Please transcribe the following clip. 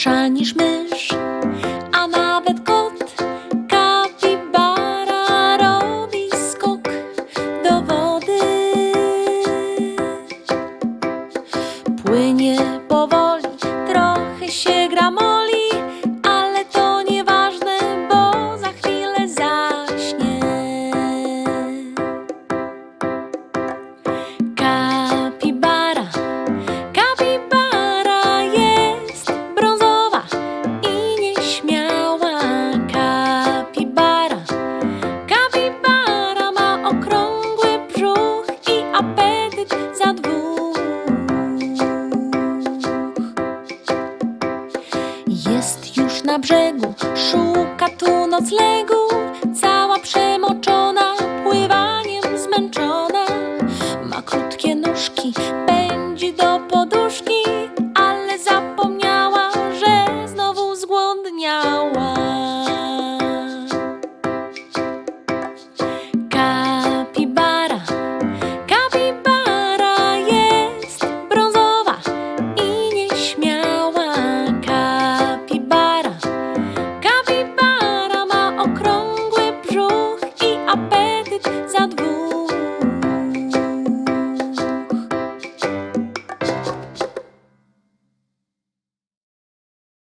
gorsza niż mysz, a nawet kot. Kapibara robi skok do wody. Płynie powoli, trochę się gramoli. za dwóch. Jest już na brzegu, szuka tu noclegu, cała przemoczona, pływaniem zmęczona. Ma krótkie nóżki, pędzi do poduszki, ale zapomniała, że znowu zgłodniała.